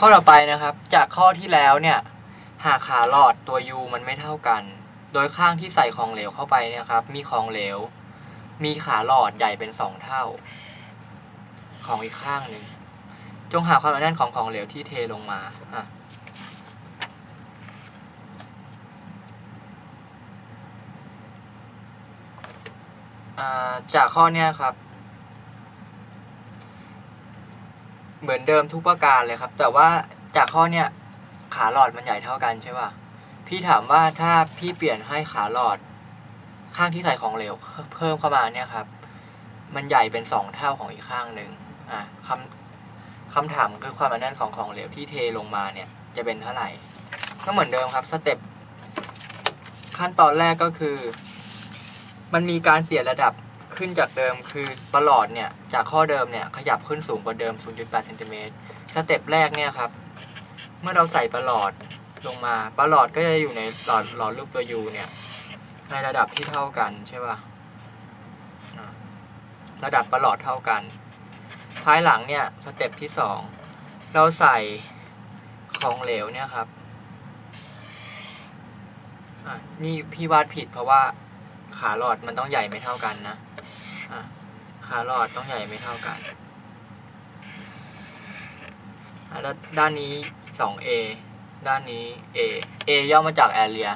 ข้อต่อไปนะครับ จากข้อที่แล้วเนี่ยหากขาหลอดตัว U มันไม่เท่ากัน โดยข้างที่ใส่ของเหลวเข้าไปเนี่ยครับ มีของเหลว มีขาหลอดใหญ่เป็นสองเท่า ของอีกข้างหนึ่งจงหาความหนาแน่นของของเหลวที่เทลงมาอะจากข้อเนี้ยครับ เหมือนเดิมทุกประการเลยครับ แต่ว่าจากข้อเนี้ยขาหลอดมันใหญ่เท่ากันใช่ป่ะพี่ถามว่าถ้าพี่เปลี่ยนให้ขาหลอด ข้างที่ใส่ของเหลวเพิ่มเข้ามาเนี่ยครับ มันใหญ่เป็นสองเท่าของอีกข้างหนึ่งอะคำคำถามคือความหนาแน่นของของเหลวที่เทลงมาเนี่ย จะเป็นเท่าไหร่ ก็เหมือนเดิมครับสเต็ปขั้นตอนแรกก็คือ มันมีการเปลี่ยนระดับ ขึ้นจากเดิมคือประหลอดเนี่ยจากข้อเดิมเนี่ยขยับขึ้นสูงกว่าเดิม 0.8เซนติเมตรสเต็ปแรกเนี่ยครับ เมื่อเราใส่ประหลอดลงมาประหลอดก็จะอยู่ในหลอดหลอดรูปตัว U เนี่ยในระดับที่เท่ากันใช่ป่ะระดับประหลอดเท่ากัน ภายหลังเนี่ยสเต็ปที่สองเราใส่ของเหลวเนี่ยครับนี่พี่วาดผิดเพราะว่าขาหลอดมันต้องใหญ่ไม่เท่ากันนะ อะขาหลอดต้องใหญ่ไม่เท่ากันแล้วด้านนี้ 2a ด้านนี้ a a ย่อมาจาก area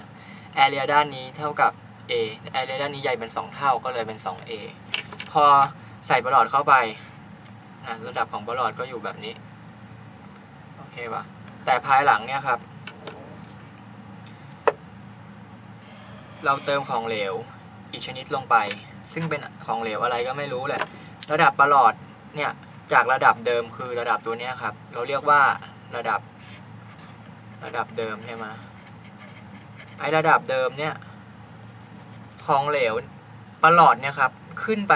area ด้านนี้เท่ากับ a area ด้านนี้ใหญ่เป็น 2 เท่าก็เลยเป็น 2a พอใส่ประหลอดเข้าไประดับของประหลอดก็อยู่แบบนี้ โอเคปะแต่ภายหลังเนี่ยครับ เราเติมของเหลวอีกชนิดลงไป ซึ่งเป็นของเหลวอะไรก็ไม่รู้แหละ ระดับประหลอดเนี่ยจากระดับเดิมคือระดับตัวเนี้ยครับ เราเรียกว่าระดับ ระดับเดิมใช่ไหมไอระดับเดิมเนี่ยของเหลวประหลอดเนี่ยครับ ขึ้นไป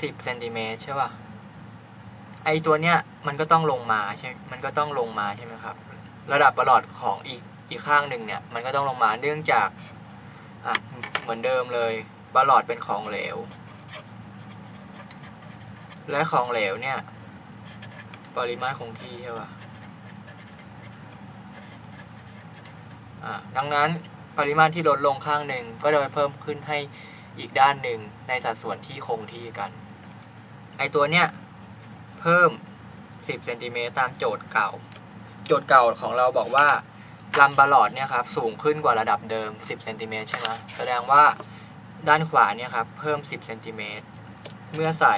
สิบเซนติเมตรใช่ป่ะไอตัวเนี้ยมันก็ต้องลงมาใช่มันก็ต้องลงมาใช่ไหมครับ ระดับประหลอดของอีกอีกข้างหนึ่งเนี่ย มันก็ต้องลงมาเนื่องจากอะเหมือนเดิมเลย ประหลอดเป็นของเหลว และของเหลวเนี่ย ปริมาตรคงที่ใช่ป่ะอะดังนั้นปริมาตรที่ลดลงข้างหนึ่งก็จะไปเพิ่มขึ้นให้อีกด้านหนึ่งในสัดส่วนที่คงที่กัน ไอตัวเนี้ยเพิ่ม 10เซนติเมตรตามโจทย์เก่า โจทย์เก่าของเราบอกว่าลำประหลอดเนี่ยครับสูงขึ้นกว่าระดับเดิม 10เซนติเมตรใช่ไหมแสดงว่า ด้านขวาเนี่ยครับ เพิ่ม 10เซนติเมตรเมื่อใส่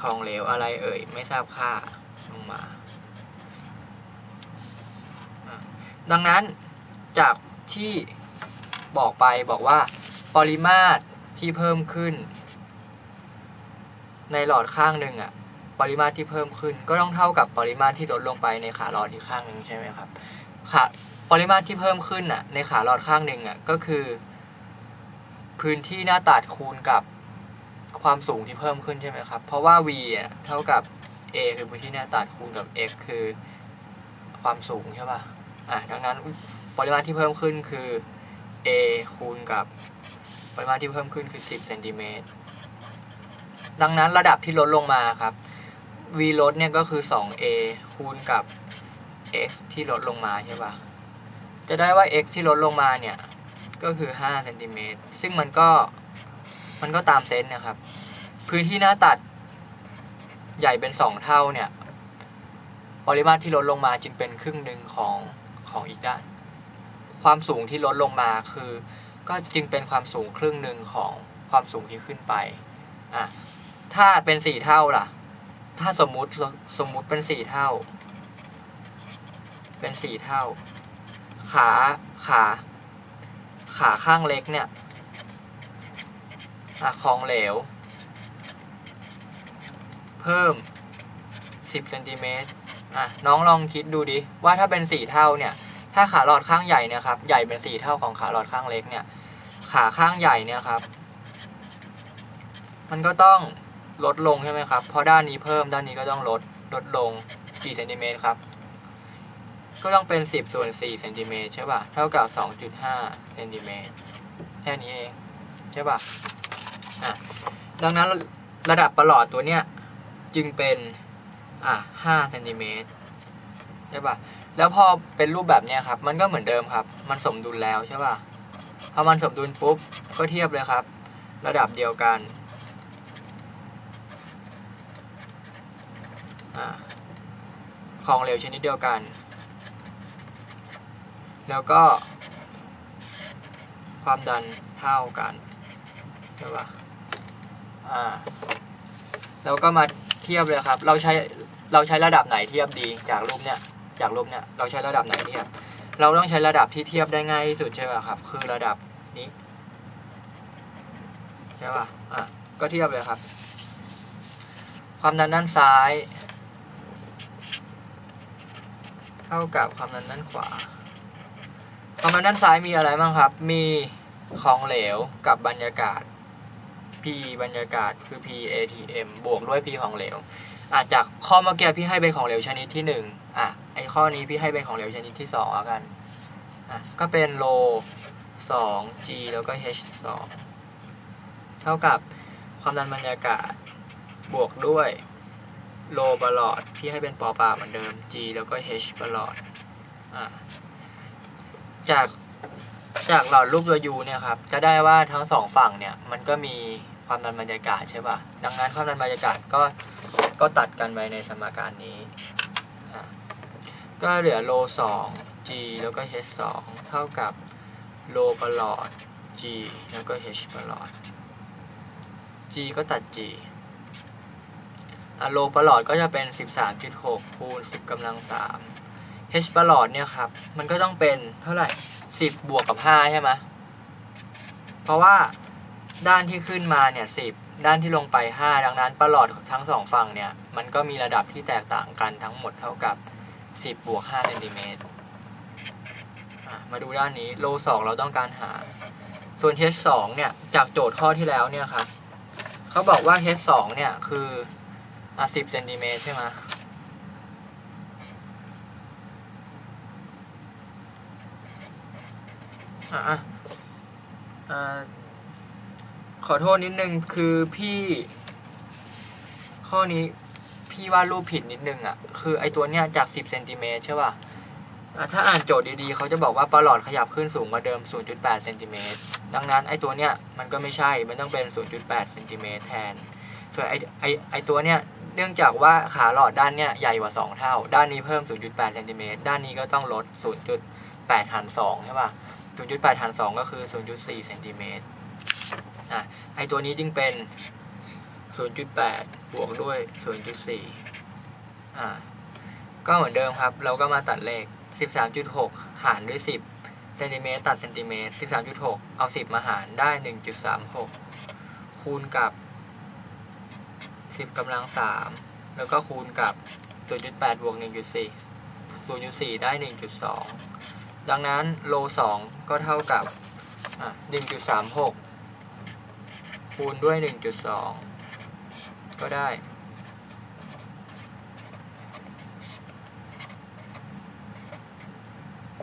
ของเหลวอะไรเอ่ย ไม่ทราบค่าลงมา ดังนั้นจากที่บอกไปบอกว่า ปริมาตรที่เพิ่มขึ้น ในหลอดข้างหนึ่งอะปริมาตรที่เพิ่มขึ้น ก็ต้องเท่ากับปริมาตรที่ลดลงไปในขาหลอดอีกข้างหนึ่งใช่ไหมครับขาปริมาตรที่เพิ่มขึ้นอะในขาหลอดข้างหนึ่งอะก็คือ พื้นที่หน้าตัดคูณกับความสูงที่เพิ่มขึ้นใช่ไหมครับ เพราะว่า v อะเท่ากับ a คือพื้นที่หน้าตัดคูณกับ x คือความสูงใช่ป่ะ อะ ดังนั้นปริมาตรที่เพิ่มขึ้นคือ a คูณกับปริมาตรที่เพิ่มขึ้นคือ 10เซนติเมตร ดังนั้นระดับที่ลดลงมาครับ v ลดเนี่ยก็คือ 2a คูณกับ x ที่ลดลงมาใช่ป่ะ จะได้ว่า x ที่ลดลงมาเนี่ย ก็คือ5เซนติเมตรซึ่งมันก็มันก็ตามเซนนะครับ พื้นที่หน้าตัดใหญ่เป็น 2 เท่าเนี่ยปริมาตรที่ลดลงมาจึงเป็นครึ่งหนึ่งของของอีกด้าน ความสูงที่ลดลงมาคือ ก็จึงเป็นความสูงครึ่งหนึ่งของความสูงที่ขึ้นไปอะถ้าเป็นสี่เท่าล่ะ ถ้าสมมุติสมมุติเป็นสี่เท่า เป็นสี่เท่า ขาขา ขาข้างเล็กเนี่ยอะของเหลว เพิ่มสิบเซนติเมตรอะน้องลองคิดดูดิว่าถ้าเป็นสี่เท่าเนี่ย ถ้าขาหลอดข้างใหญ่เนี่ยครับใหญ่เป็นสี่เท่าของขาหลอดข้างเล็กเนี่ย ขาข้างใหญ่เนี่ยครับ มันก็ต้องลดลงใช่ไหมครับ เพราะด้านนี้เพิ่มด้านนี้ก็ต้องลดลดลงกี่เซนติเมตรครับ ก็ต้องเป็น 10ส่วน4เซนติเมตรใช่ป่ะ เท่ากับ 2.5เซนติเมตรแค่นี้เอง ใช่ป่ะอะดังนั้นระดับประหลอดตัวเนี้ยจึงเป็น อะ5เซนติเมตรใช่ป่ะ แล้วพอเป็นรูปแบบเนี้ยครับ มันก็เหมือนเดิมครับ มันสมดุลแล้วใช่ป่ะพอมันสมดุลปุ๊บ ก็เทียบเลยครับ ระดับเดียวกันอ่าของเหลวชนิดเดียวกัน แล้วก็ ความดันเท่ากันใช่ปะอ่าแล้วก็มาเทียบเลยครับ เราใช้เราใช้ระดับไหนเทียบดีจากรูปเนี้ยจากรูปเนี้ยเราใช้ระดับไหนเทียบ เราต้องใช้ระดับที่เทียบได้ง่ายที่สุดใช่ป่ะครับ คือระดับนี้ใช่ป่ะอะก็เทียบเลยครับ ความดันด้านซ้าย เท่ากับความดันด้านขวา ความดันด้านซ้ายมีอะไรบ้างครับ มีของเหลวกับบรรยากาศ P บรรยากาศคือ P ATM บวกด้วย P ของเหลวอะจากข้อเมื่อกี้พี่ให้เป็นของเหลวชนิดที่หนึ่งอะไอข้อนี้พี่ให้เป็นของเหลวชนิดที่สองแล้วกันอะก็เป็นโลสอง G แล้วก็ H สองเท่ากับความดันบรรยากาศบวกด้วยโลประหลอดที่ให้เป็นปอปาเหมือนเดิม G แล้วก็ H ประหลอดอะ จากจากหลอดรูปตัว U เนี่ยครับจะได้ว่าทั้งสองฝั่งเนี่ยมันก็มีความดันบรรยากาศใช่ป่ะดังนั้นความดันบรรยากาศก็ก็ตัดกันไปในสมการนี้ก็เหลือโลสอง G แล้วก็ H สองเท่ากับโลประหลอด G แล้วก็ H ประหลอด G ก็ตัด G อะโลประหลอดก็จะเป็น 13.6คูณ10กำลัง3 H ประหลอดเนี่ยครับ มันก็ต้องเป็นเท่าไหร่ 10 บวกกับ 5 ใช่ไหมเพราะว่าด้านที่ขึ้นมาเนี่ย10 ด้านที่ลงไป 5 ดังนั้นประหลอดทั้งสองฝั่งเนี่ย มันก็มีระดับที่แตกต่างกันทั้งหมดเท่ากับ 10 บวก5เซนติเมตรมาดูด้านนี้โล2เราต้องการหา ส่วน H 2เนี่ย จากโจทย์ข้อที่แล้วเนี่ยครับเขาบอกว่า H 2เนี่ย คืออะ10เซนติเมตรใช่ไหม อะอะขอโทษนิดนึงคือพี่ ข้อนี้พี่วาดรูปผิดนิดนึงอะ คือไอตัวเนี้ยจาก 10เซนติเมตรใช่ป่ะอะถ้าอ่านโจทย์ดีๆ เขาจะบอกว่าประหลอดขยับขึ้นสูงกว่าเดิม 0.8เซนติเมตรดังนั้นไอตัวเนี้ยมันก็ไม่ใช่ มันต้องเป็น 0.8เซนติเมตรแทน ส่วนไอไอไอตัวเนี้ยเนื่องจากว่าขาหลอดด้านเนี้ยใหญ่กว่า 2 เท่า ด้านนี้เพิ่ม 0.8เซนติเมตรด้านนี้ก็ต้องลด 0.8หาร2ใช่ป่ะ 0.8หาร2ก็คือ 0.4เซนติเมตรอะไอตัวนี้จึงเป็น 0.8 บวกด้วย 0.4อ่าก็เหมือนเดิมครับ เราก็มาตัดเลข 13.6 หารด้วย 10เซนติเมตรตัดเซนติเมตร 13.6 เอา 10 มาหารได้ 1.36 คูณกับ 10กำลัง 3 แล้วก็คูณกับ 0.8 บวก 1.4 0.4 ได้ 1.2 ดังนั้นโลสองก็เท่ากับหนึ่งจุดสามหกคูณด้วยหนึ่งจุดสองก็ได้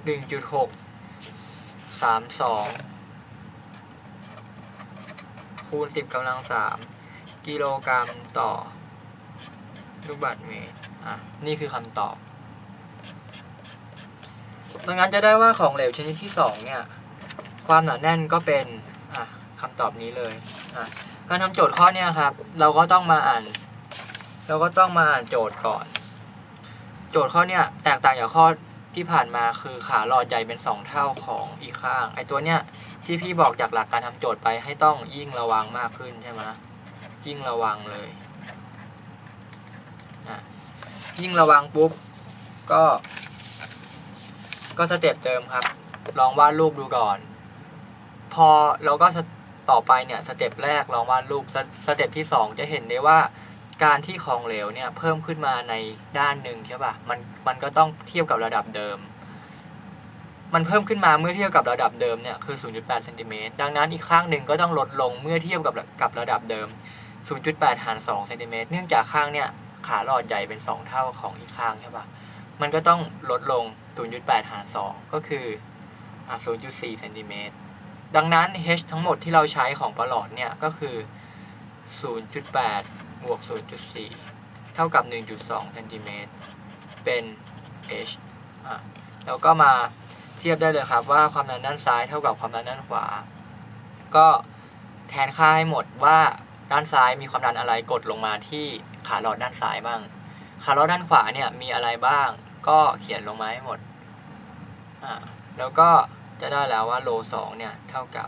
หนึ่งจุดหกสามสองคูณสิบกำลังสามกิโลกรัมต่อ ลูกบาศก์เมตร อะ นี่คือคำตอบ ดังนั้นจะได้ว่าของเหลวชนิดที่สองเนี่ย ความหนาแน่นก็เป็นอะคำตอบนี้เลยการทำโจทย์ข้อเนี้ยครับ เราก็ต้องมาอ่าน เราก็ต้องมาอ่านโจทย์ก่อน โจทย์ข้อเนี้ยแตกต่างจากข้อที่ผ่านมาคือขาหลอดใหญ่เป็นสองเท่าของอีกข้าง ไอตัวเนี้ยที่พี่บอกจากหลักการทำโจทย์ไปให้ต้องยิ่งระวังมากขึ้นใช่ไหมยิ่งระวังเลยยิ่งระวังปุ๊บก็ ก็สเต็ปเดิมครับ ลองวาดรูปดูก่อน พอเราก็ต่อไปเนี่ยสเต็ปแรกลองวาดรูปสสเต็ปที่สองจะเห็นได้ว่าการที่ของเหลวเนี่ยเพิ่มขึ้นมาในด้านหนึ่งใช่ป่ะมันมันก็ต้องเทียบกับระดับเดิม มันเพิ่มขึ้นมาเมื่อเทียบกับระดับเดิมเนี่ยคือ 0.8เซนติเมตรดังนั้นอีกข้างหนึ่งก็ต้องลดลงเมื่อเทียบกับกับระดับเดิม 0.8 หาร2เซนติเมตรเนื่องจากข้างเนี่ยขาหลอดใหญ่เป็น 2 เท่าของอีกข้างใช่ป่ะมันก็ต้องลดลง 0.8 หาร 2 ก็คือ 0.4เซนติเมตรดังนั้น h ทั้งหมดที่เราใช้ของประหลอดเนี่ย ก็คือ 0.8 บวก 0.4 เท่ากับ 1.2เซนติเมตรเป็น h อะแล้วก็มาเทียบได้เลยครับว่าความดันด้านซ้ายเท่ากับความดันด้านขวา ก็แทนค่าให้หมดว่าด้านซ้ายมีความดันอะไรกดลงมาที่ขาหลอดด้านซ้ายบ้าง ขาหลอดด้านขวาเนี่ยมีอะไรบ้าง ก็เขียนลงมาให้หมด อ่า แล้วก็จะได้แล้วว่าโลสองเนี่ย เท่ากับ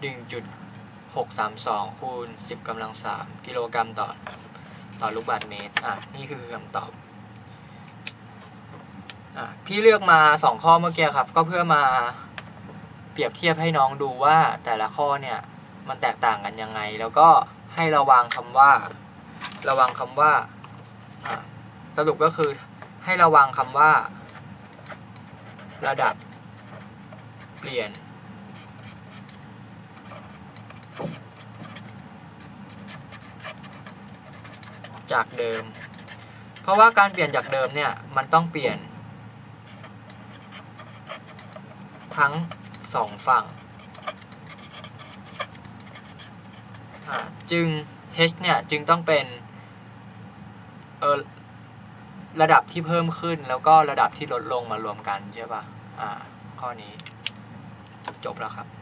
1.632 คูณ 10กำลัง 3 กิโลกรัมต่อ ต่อลูกบาศก์เมตร อะ นี่คือคำตอบ อะ พี่เลือกมา 2 ข้อเมื่อกี้ครับ ก็เพื่อมาเปรียบเทียบให้น้องดูว่าแต่ละข้อเนี่ย มันแตกต่างกันยังไง แล้วก็ให้ระวังคำว่า ระวังคำว่า อะสรุปก็คือ ให้ระวังคำว่า ระดับ เปลี่ยน จากเดิม เพราะว่าการเปลี่ยนจากเดิมเนี่ย มันต้องเปลี่ยน ทั้งสองฝั่ง จึง h เนี่ย จึงต้องเป็นเออ ระดับที่เพิ่มขึ้นแล้วก็ระดับที่ลดลงมารวมกันใช่ปะ่ะ อ่า ข้อนี้ จบแล้วครับ